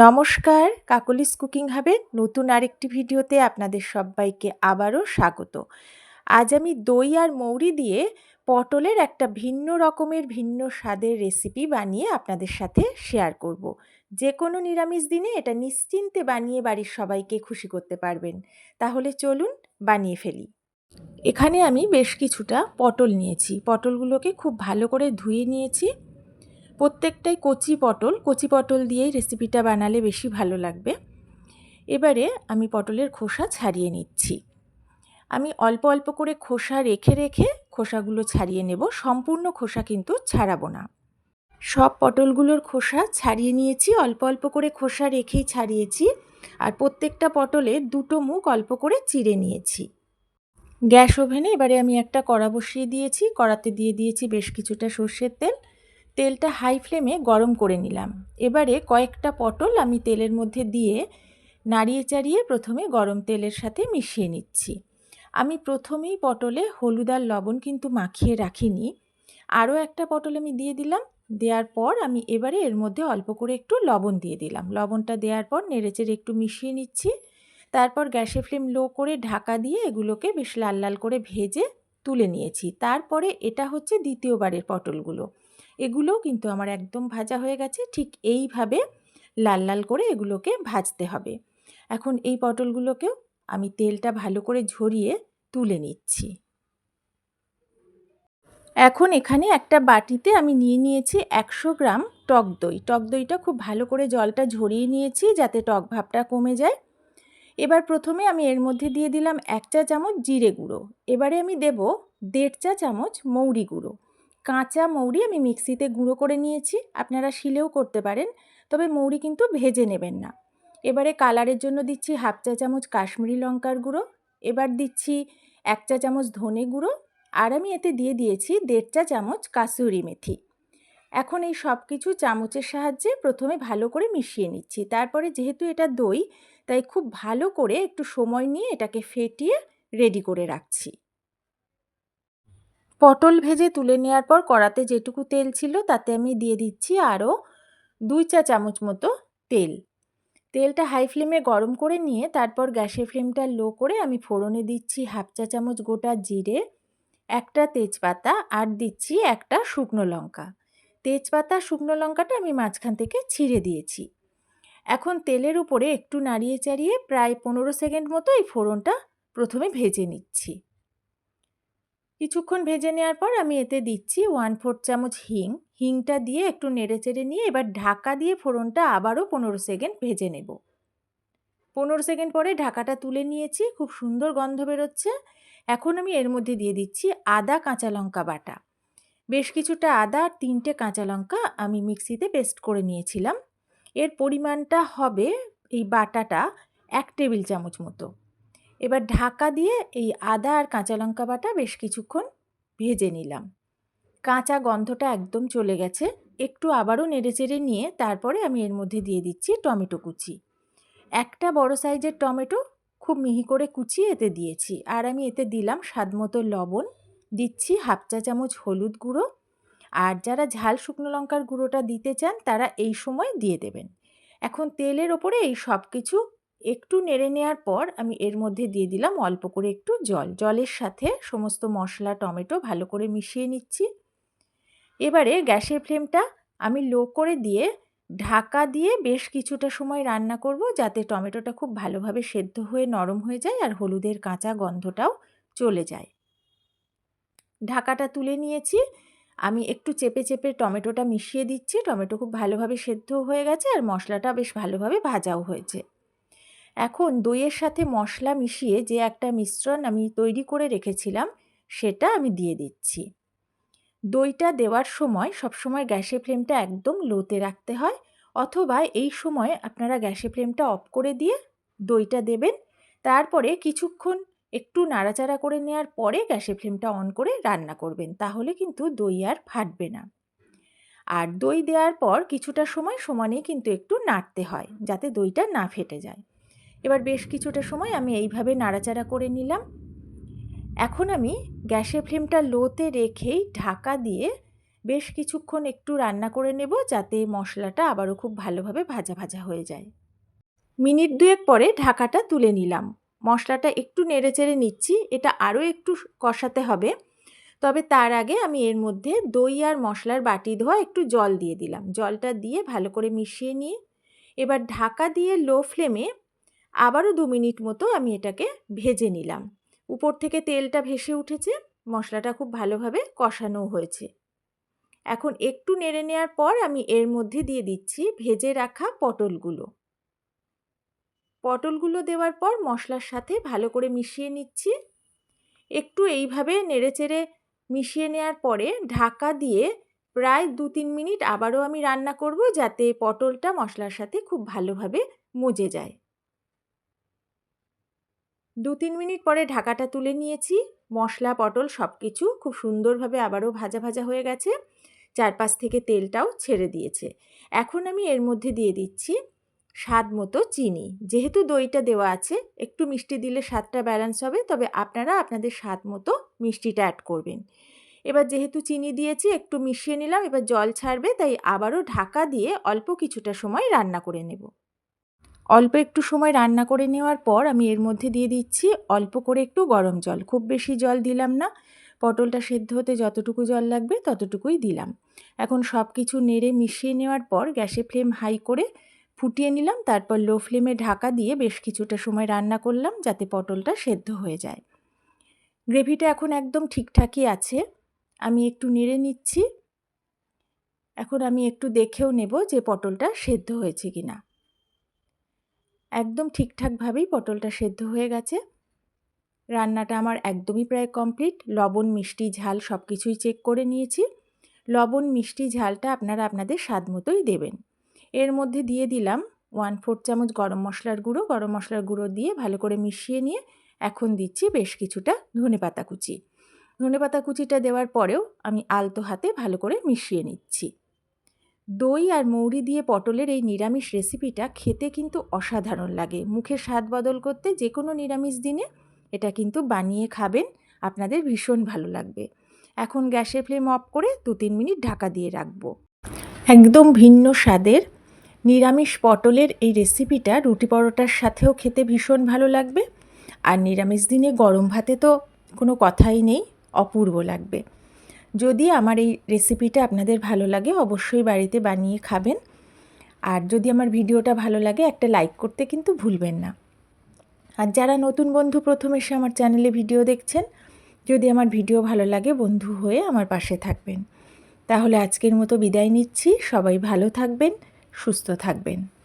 নমস্কার, কাকলিস কুকিং হাবের নতুন আরেকটি ভিডিওতে আপনাদের সবাইকে আবারও স্বাগত। আজ আমি দই আর মৌরি দিয়ে পটলের একটা ভিন্ন রকমের, ভিন্ন স্বাদের রেসিপি বানিয়ে আপনাদের সাথে শেয়ার করব। যে কোনো নিরামিষ দিনে এটা নিশ্চিন্তে বানিয়ে বাড়ির সবাইকে খুশি করতে পারবেন। তাহলে চলুন বানিয়ে ফেলি। এখানে আমি বেশ কিছুটা পটল নিয়েছি। পটলগুলোকে খুব ভালো করে ধুয়ে নিয়েছি। প্রত্যেকটাই কচি পটল কচি পটল দিয়েই রেসিপিটা বানালে বেশি ভালো লাগবে। এবারে আমি পটলের খোসা ছাড়িয়ে নিচ্ছি। আমি অল্প অল্প করে খোসা রেখে রেখে খোসাগুলো ছাড়িয়ে নেব। সম্পূর্ণ খোসা কিন্তু ছাড়াবো না। সব পটলগুলোর খোসা ছাড়িয়ে নিয়েছি। অল্প অল্প করে খোসা রেখেই ছাড়িয়েছি। আর প্রত্যেকটা পটলে দুটো মুখ অল্প করে চিড়ে নিয়েছি। গ্যাস ওভেনে এবারে আমি একটা কড়া বসিয়ে দিয়েছি। কড়াতে দিয়ে দিয়েছি বেশ কিছুটা সর্ষের তেল। তেলটা হাই ফ্লেমে গরম করে নিলাম। এবারে কয়েকটা পটল আমি তেলের মধ্যে দিয়ে নাড়িয়ে চাড়িয়ে প্রথমে গরম তেলের সাথে মিশিয়ে নিচ্ছি। আমি প্রথমেই পটলে হলুদ আর লবণ কিন্তু মাখিয়ে রাখিনি। আরও একটা পটল আমি দিয়ে দিলাম। দেওয়ার পর আমি এবারে এর মধ্যে অল্প করে একটু লবণ দিয়ে দিলাম। লবণটা দেওয়ার পর নেড়েচেড়ে একটু মিশিয়ে নিচ্ছি। তারপর গ্যাসের ফ্লেম লো করে ঢাকা দিয়ে এগুলোকে বেশ লাল লাল করে ভেজে তুলে নিয়েছি। তারপরে এটা হচ্ছে দ্বিতীয়বারের পটলগুলো। এগুলোও কিন্তু আমার একদম ভাজা হয়ে গেছে। ঠিক এইভাবে লাল লাল করে এগুলোকে ভাজতে হবে। এখন এই পটলগুলোকেও আমি তেলটা ভালো করে ঝরিয়ে তুলে নিচ্ছি। এখন এখানে একটা বাটিতে আমি নিয়ে নিয়েছি একশো গ্রাম টক দই। টক দইটা খুব ভালো করে জলটা ঝরিয়ে নিয়েছি যাতে টক ভাবটা কমে যায়। এবার প্রথমে আমি এর মধ্যে দিয়ে দিলাম এক চা চামচ জিরে গুঁড়ো। এবারে আমি দেব দেড় চা চামচ মৌরি গুঁড়ো। কাঁচা মৌরি আমি মিক্সিতে গুঁড়ো করে নিয়েছি, আপনারা শিলেও করতে পারেন, তবে মৌরি কিন্তু ভেজে নেবেন না। এবারে কালারের জন্য দিচ্ছি হাফ চা চামচ কাশ্মীরি লঙ্কার গুঁড়ো, এবার দিচ্ছি এক চা চামচ ধনে গুঁড়ো, আর আমি এতে দিয়ে দিয়েছি দেড় চা চামচ কাসুরি মেথি। এখন এই সব কিছু চামচের সাহায্যে প্রথমে ভালো করে মিশিয়ে নিচ্ছি। তারপরে যেহেতু এটা দই, তাই খুব ভালো করে একটু সময় নিয়ে এটাকে ফেটিয়ে রেডি করে রাখছি। পটল ভেজে তুলে নেওয়ার পর কড়াতে যেটুকু তেল ছিল তাতে আমি দিয়ে দিচ্ছি আরও দুই চা চামচ মতো তেল। তেলটা হাই ফ্লেমে গরম করে নিয়ে তারপর গ্যাসের ফ্লেমটা লো করে আমি ফোড়নে দিচ্ছি হাফ চা চামচ গোটা জিরে, একটা তেজপাতা আর দিচ্ছি একটা শুকনো লঙ্কা। তেজপাতা, শুকনো লঙ্কাটা আমি মাঝখান থেকে ছিঁড়ে দিয়েছি। এখন তেলের উপরে একটু নাড়িয়ে চাড়িয়ে প্রায় পনেরো সেকেন্ড মতো এই ফোড়নটা প্রথমে ভেজে নিচ্ছি। কিছুক্ষণ ভেজে নেওয়ার পর আমি এতে দিচ্ছি ওয়ান ফোর চামচ হিং। হিংটা দিয়ে একটু নেড়ে চেড়ে নিয়ে এবার ঢাকা দিয়ে ফোড়নটা আবারও পনেরো সেকেন্ড ভেজে নেব। পনেরো সেকেন্ড পরে ঢাকাটা তুলে নিয়েছি, খুব সুন্দর গন্ধ বেরোচ্ছে। এখন আমি এর মধ্যে দিয়ে দিচ্ছি আদা কাঁচা লঙ্কা বাটা। বেশ কিছুটা আদা আর তিনটে কাঁচা লঙ্কা আমি মিক্সিতে পেস্ট করে নিয়েছিলাম। এর পরিমাণটা হবে এই বাটাটা এক টেবিল চামচ মতো। এবার ঢাকা দিয়ে এই আদা আর কাঁচা লঙ্কা বাটা বেশ কিছুক্ষণ ভেজে নিলাম। কাঁচা গন্ধটা একদম চলে গেছে। একটু আবারও নেড়েচেড়ে নিয়ে তারপরে আমি এর মধ্যে দিয়ে দিচ্ছি টমেটো কুচি। একটা বড় সাইজের টমেটো খুব মিহি করে কুচিয়ে এতে দিয়েছি। আর আমি এতে দিলাম স্বাদ মতো লবণ, দিচ্ছি হাফ চা চামচ হলুদ গুঁড়ো। আর যারা ঝাল শুকনো লঙ্কার গুঁড়োটা দিতে চান তারা এই সময় দিয়ে দেবেন। এখন তেলের ওপরে এই সব কিছু একটু নেড়ে নেওয়ার পর আমি এর মধ্যে দিয়ে দিলাম অল্প করে একটু জল। জলের সাথে সমস্ত মশলা, টমেটো ভালো করে মিশিয়ে নিচ্ছি। এবারে গ্যাসের ফ্লেমটা আমি লো করে দিয়ে ঢাকা দিয়ে বেশ কিছুটা সময় রান্না করব যাতে টমেটোটা খুব ভালোভাবে সেদ্ধ হয়ে, নরম হয়ে যায় আর হলুদের কাঁচা গন্ধটাও চলে যায়। ঢাকাটা তুলে নিয়েছি। আমি একটু চেপে চেপে টমেটোটা মিশিয়ে দিচ্ছি। টমেটো খুব ভালোভাবে সেদ্ধ হয়ে গেছে আর মশলাটা বেশ ভালোভাবে ভাজাও হয়েছে। এখন দইয়ের সাথে মশলা মিশিয়ে যে একটা মিশ্রণ আমি তৈরি করে রেখেছিলাম, সেটা আমি দিয়ে দিচ্ছি। দইটা দেওয়ার সময় সবসময় গ্যাসের ফ্লেমটা একদম লোতে রাখতে হয়, অথবা এই সময় আপনারা গ্যাসের ফ্লেমটা অফ করে দিয়ে দইটা দেবেন, তারপরে কিছুক্ষণ একটু নাড়াচাড়া করে নেওয়ার পরে গ্যাসের ফ্লেমটা অন করে রান্না করবেন, তাহলে কিন্তু দই আর ফাটবে না। আর দই দেওয়ার পর কিছুটা সময় সমানেই কিন্তু একটু নাড়তে হয়, যাতে দইটা না ফেটে যায়। এবার বেশ কিছুটা সময় আমি এইভাবে নাড়াচাড়া করে নিলাম। এখন আমি গ্যাসের ফ্লেমটা লোতে রেখেই ঢাকা দিয়ে বেশ কিছুক্ষণ একটু রান্না করে নেব যাতে মশলাটা আবারও খুব ভালোভাবে ভাজা ভাজা হয়ে যায়। মিনিট দুয়েক পরে ঢাকাটা তুলে নিলাম। মশলাটা একটু নেড়েচেড়ে নিচ্ছি, এটা আরও একটু কষাতে হবে। তবে তার আগে আমি এর মধ্যে দই আর মশলার বাটি ধোয়া একটু জল দিয়ে দিলাম। জলটা দিয়ে ভালো করে মিশিয়ে নিয়ে এবার ঢাকা দিয়ে লো ফ্লেমে আবারও দু মিনিট মতো আমি এটাকে ভেজে নিলাম। উপর থেকে তেলটা ভেসে উঠেছে, মশলাটা খুব ভালোভাবে কষানো হয়েছে। এখন একটু নেড়ে নেওয়ার পর আমি এর মধ্যে দিয়ে দিচ্ছি ভেজে রাখা পটলগুলো। পটলগুলো দেওয়ার পর মশলার সাথে ভালো করে মিশিয়ে নিচ্ছি। একটু এইভাবে নেড়েচেড়ে মিশিয়ে নেওয়ার পরে ঢাকা দিয়ে প্রায় দু তিন মিনিট আবারও আমি রান্না করব যাতে পটলটা মশলার সাথে খুব ভালোভাবে মজে যায়। দু তিন মিনিট পরে ঢাকাটা তুলে নিয়েছি। মশলা, পটল সব কিছু খুব সুন্দরভাবে আবারও ভাজা ভাজা হয়ে গেছে। চারপাশ থেকে তেলটাও ছেড়ে দিয়েছে। এখন আমি এর মধ্যে দিয়ে দিচ্ছি স্বাদ মতো চিনি। যেহেতু দইটা দেওয়া আছে, একটু মিষ্টি দিলে স্বাদটা ব্যালেন্স হবে, তবে আপনারা আপনাদের স্বাদ মতো মিষ্টিটা অ্যাড করবেন। এবার যেহেতু চিনি দিয়েছি, একটু মিশিয়ে নিলাম, এবার জল ছাড়বে, তাই আবারও ঢাকা দিয়ে অল্প কিছুটা সময় রান্না করে নেব। অল্প একটু সময় রান্না করে নেওয়ার পর আমি এর মধ্যে দিয়ে দিচ্ছি অল্প করে একটু গরম জল। খুব বেশি জল দিলাম না। পটলটা সেদ্ধ হতে যতটুকু জল লাগবে ততটুকুই দিলাম। এখন সব কিছু নেড়ে মিশিয়ে নেওয়ার পর গ্যাসে ফ্লেম হাই করে ফুটিয়ে নিলাম। তারপর লো ফ্লেমে ঢাকা দিয়ে বেশ কিছুটা সময় রান্না করলাম যাতে পটলটা সেদ্ধ হয়ে যায়। গ্রেভিটা এখন একদম ঠিকঠাকই আছে। আমি একটু নেড়ে নিচ্ছি। এখন আমি একটু দেখেও নেব যে পটলটা সেদ্ধ হয়েছে কি না একদম ঠিকঠাকভাবেই পটলটা সেদ্ধ হয়ে গেছে। রান্নাটা আমার একদমই প্রায় কমপ্লিট। লবণ, মিষ্টি, ঝাল সব কিছুই চেক করে নিয়েছি। লবণ, মিষ্টি, ঝালটা আপনারা আপনাদের স্বাদ মতোই দেবেন। এর মধ্যে দিয়ে দিলাম ওয়ান ফোর চামচ গরম মশলার গুঁড়ো। গরম মশলার গুঁড়ো দিয়ে ভালো করে মিশিয়ে নিয়ে এখন দিচ্ছি বেশ কিছুটা ধনে পাতা কুচি। ধনে পাতা কুচিটা দেওয়ার পরেও আমি আলতো হাতে ভালো করে মিশিয়ে নিচ্ছি। দই আর মৌরি দিয়ে পটলের এই নিরামিষ রেসিপিটা খেতে কিন্তু অসাধারণ লাগে। মুখে স্বাদ বদল করতে যে কোনো নিরামিষ দিনে এটা কিন্তু বানিয়ে খাবেন, আপনাদের ভীষণ ভালো লাগবে। এখন গ্যাসের ফ্লেম অফ করে দু তিন মিনিট ঢাকা দিয়ে রাখব। একদম ভিন্ন স্বাদের নিরামিষ পটলের এই রেসিপিটা রুটি পরোটার সাথেও খেতে ভীষণ ভালো লাগবে। আর নিরামিষ দিনে গরম ভাতে তো কোনো কথাই নেই, অপূর্ব লাগবে। যদি আমার এই রেসিপিটা আপনাদের ভালো লাগে, অবশ্যই বাড়িতে বানিয়ে খাবেন। আর যদি আমার ভিডিওটা ভালো লাগে, একটা লাইক করতে কিন্তু ভুলবেন না। আর যারা নতুন বন্ধু প্রথম এসে আমার চ্যানেলে ভিডিও দেখছেন, যদি আমার ভিডিও ভালো লাগে, বন্ধু হয়ে আমার পাশে থাকবেন। তাহলে আজকের মতো বিদায় নিচ্ছি। সবাই ভালো থাকবেন, সুস্থ থাকবেন।